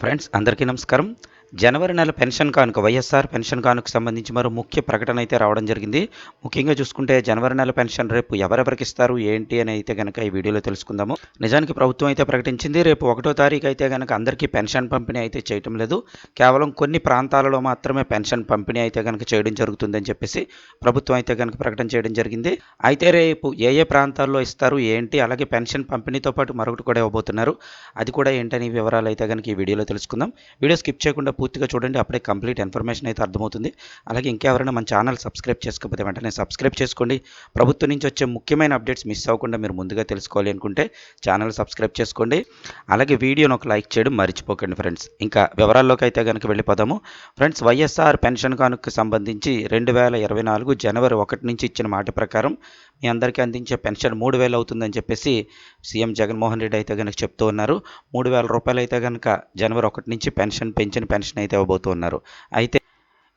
Friends అందరికీ నమస్కారం. జనవరి నెల పెన్షన్ కానుక వైఎస్ఆర్ పెన్షన్ కానుక సంబంధించి మరో ముఖ్య ప్రకటన అయితే రావడం జరిగింది. ముఖ్యంగా చూసుకుంటే జనవరి నెల పెన్షన్ రేపు ఎవరెవరికి ఇస్తారు ఏంటి అని అయితే కనుక ఈ వీడియోలో తెలుసుకుందాము. నిజానికి ప్రభుత్వం అయితే ప్రకటించింది రేపు ఒకటో తారీఖు అయితే కనుక అందరికీ పెన్షన్ పంపిణీ అయితే చేయటం లేదు. కేవలం కొన్ని ప్రాంతాలలో మాత్రమే పెన్షన్ పంపిణీ అయితే కనుక చేయడం జరుగుతుందని చెప్పేసి ప్రభుత్వం అయితే కనుక ప్రకటన చేయడం జరిగింది. అయితే రేపు ఏ ఏ ప్రాంతాల్లో ఇస్తారు ఏంటి అలాగే పెన్షన్ పంపిణీతో పాటు మరొకటి కూడా ఇవ్వబోతున్నారు. అది కూడా ఏంటని వివరాలు అయితే కనుక ఈ వీడియోలో తెలుసుకుందాం. వీడియో స్కిప్ చేయకుండా పూర్తిగా చూడండి అప్పుడే కంప్లీట్ ఇన్ఫర్మేషన్ అయితే అర్థమవుతుంది. అలాగే ఇంకెవరైనా మన ఛానల్ సబ్స్క్రైబ్ చేసుకోకపోతే వెంటనే సబ్స్క్రైబ్ చేసుకోండి. ప్రభుత్వం నుంచి వచ్చే ముఖ్యమైన అప్డేట్స్ మిస్ అవ్వకుండా మీరు ముందుగా తెలుసుకోవాలి అనుకుంటే ఛానల్ సబ్స్క్రైబ్ చేసుకోండి. అలాగే వీడియోను ఒక లైక్ చేయడం మర్చిపోకండి ఫ్రెండ్స్. ఇంకా వివరాల్లోకి అయితే కనుక వెళ్ళిపోదాము. ఫ్రెండ్స్ వైఎస్ఆర్ పెన్షన్ కానుకకు సంబంధించి రెండు వేల ఇరవై నాలుగు జనవరి ఒకటి నుంచి ఇచ్చిన మాట ప్రకారం మీ అందరికీ అందించే పెన్షన్ మూడు వేలు అవుతుందని చెప్పేసి సీఎం జగన్మోహన్ రెడ్డి అయితే కనుక చెప్తూ ఉన్నారు. మూడు వేల రూపాయలు అయితే కనుక జనవరి ఒకటి నుంచి పెన్షన్ పెంచిన పెన్షన్ అయితే ఇవ్వబోతున్నారు అయితే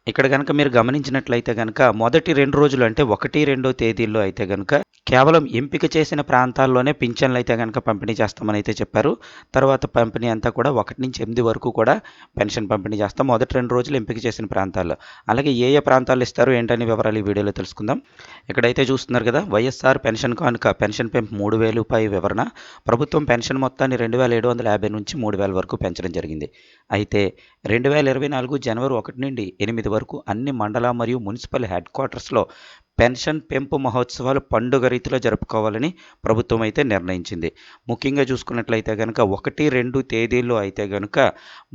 ఇక్కడ కనుక మీరు గమనించినట్లయితే కనుక మొదటి రెండు రోజులు అంటే ఒకటి రెండో తేదీల్లో అయితే కనుక కేవలం ఎంపిక చేసిన ప్రాంతాల్లోనే పింఛన్లు అయితే కనుక పంపిణీ చేస్తామని అయితే చెప్పారు. తర్వాత పంపిణీ అంతా కూడా ఒకటి నుంచి ఎనిమిది వరకు కూడా పెన్షన్ పంపిణీ చేస్తాం. మొదటి రెండు రోజులు ఎంపిక చేసిన ప్రాంతాల్లో. అలాగే ఏ ఏ ప్రాంతాలు ఇస్తారు ఏంటనే వివరాలు ఈ వీడియోలో తెలుసుకుందాం. ఇక్కడైతే చూస్తున్నారు కదా వైఎస్ఆర్ పెన్షన్ కానుక పెన్షన్ పెంపు మూడు వేలు పై వివరణ. ప్రభుత్వం పెన్షన్ మొత్తాన్ని రెండు వేల ఏడు వందల యాభై నుంచి మూడు వేల వరకు పెంచడం జరిగింది. అయితే రెండు వేల ఇరవై నాలుగు జనవరి ఒకటి నుండి ఎనిమిది వరకు అన్ని మండల మరియు మున్సిపల్ హెడ్ క్వార్టర్స్లో పెన్షన్ పెంపు మహోత్సవాలు పండుగ రీతిలో జరుపుకోవాలని ప్రభుత్వం అయితే నిర్ణయించింది. ముఖ్యంగా చూసుకున్నట్లయితే కనుక ఒకటి రెండు తేదీల్లో అయితే కనుక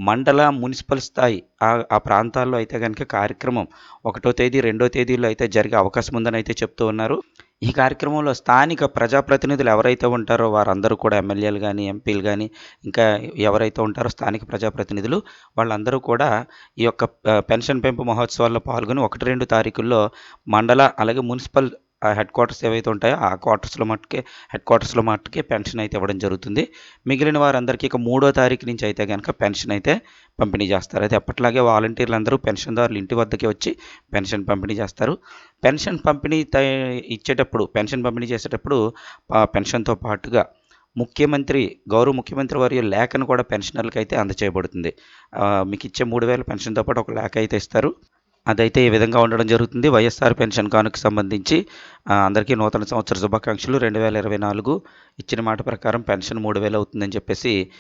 మండల మున్సిపల్ స్థాయి ఆ ఆ ప్రాంతాల్లో అయితే కనుక కార్యక్రమం ఒకటో తేదీ రెండో తేదీల్లో అయితే జరిగే అవకాశం ఉందని అయితే చెప్తూ ఉన్నారు. ఈ కార్యక్రమంలో స్థానిక ప్రజాప్రతినిధులు ఎవరైతే ఉంటారో వారందరూ కూడా ఎమ్మెల్యేలు కానీ ఎంపీలు కానీ ఇంకా ఎవరైతే ఉంటారో స్థానిక ప్రజాప్రతినిధులు వాళ్ళందరూ కూడా ఈ యొక్క పెన్షన్ పెంపు మహోత్సవాల్లో పాల్గొని ఒకటి రెండు తారీఖుల్లో మండల అలాగే మున్సిపల్ ఆ హెడ్ క్వార్టర్స్ ఏవైతే ఉంటాయో ఆ క్వార్టర్స్లో మట్టుకే హెడ్ క్వార్టర్స్లో మట్టుకే పెన్షన్ అయితే ఇవ్వడం జరుగుతుంది. మిగిలిన వారందరికీ ఇక మూడో తారీఖు నుంచి అయితే కనుక పెన్షన్ అయితే పంపిణీ చేస్తారు. అయితే ఎప్పటిలాగే వాలంటీర్లు అందరూ పెన్షన్దారులు ఇంటి వద్దకే వచ్చి పెన్షన్ పంపిణీ చేస్తారు. పెన్షన్ పంపిణీ ఇచ్చేటప్పుడు పెన్షన్ పంపిణీ చేసేటప్పుడు పెన్షన్తో పాటుగా ముఖ్యమంత్రి గౌరవ ముఖ్యమంత్రి వారి లేఖను కూడా పెన్షనర్లకు అయితే అందచేయబడుతుంది. మీకు ఇచ్చే మూడు వేల పెన్షన్తో పాటు ఒక లేఖ అయితే ఇస్తారు. అదైతే ఈ విధంగా ఉండడం జరుగుతుంది. వైఎస్ఆర్ పెన్షన్ కానుక సంబంధించి అందరికీ నూతన సంవత్సర శుభాకాంక్షలు. రెండు వేల ఇరవై నాలుగు ఇచ్చిన మాట ప్రకారం పెన్షన్ మూడు వేలు అవుతుందని చెప్పేసి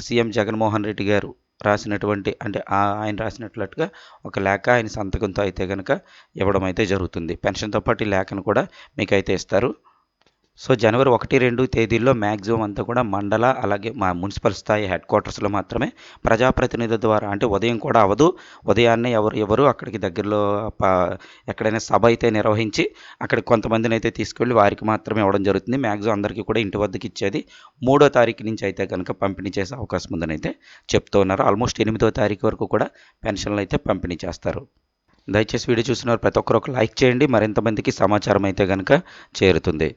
సీఎం జగన్మోహన్ రెడ్డి గారు రాసినటువంటి అంటే ఆ- ఆయన రాసినట్లుగా ఒక లేఖ ఆయన సంతకంతో అయితే కనుక ఇవ్వడం అయితే జరుగుతుంది. పెన్షన్తో పాటు ఈ లేఖను కూడా మీకైతే ఇస్తారు. సో జనవరి ఒకటి రెండు తేదీల్లో మ్యాక్సిమం అంతా కూడా మండల అలాగే మా మున్సిపల్ స్థాయి హెడ్ క్వార్టర్స్లో మాత్రమే ప్రజాప్రతినిధుల ద్వారా అంటే ఉదయం కూడా అవ్వదు. ఉదయాన్నే ఎవరు ఎవరు అక్కడికి దగ్గరలో ఎక్కడైనా సభ అయితే నిర్వహించి అక్కడ కొంతమందిని అయితే తీసుకెళ్ళి వారికి మాత్రమే ఇవ్వడం జరుగుతుంది. మ్యాక్సిమం అందరికీ కూడా ఇంటి వద్దకు ఇచ్చేది మూడో తారీఖు నుంచి అయితే కనుక పంపిణీ చేసే అవకాశం ఉందని అయితే చెప్తూ ఉన్నారు. ఆల్మోస్ట్ ఎనిమిదో తారీఖు వరకు కూడా పెన్షన్లు అయితే పంపిణీ చేస్తారు. దయచేసి వీడియో చూసిన ప్రతి ఒక్కరు ఒక లైక్ చేయండి. మరింతమందికి సమాచారం అయితే కనుక చేరుతుంది.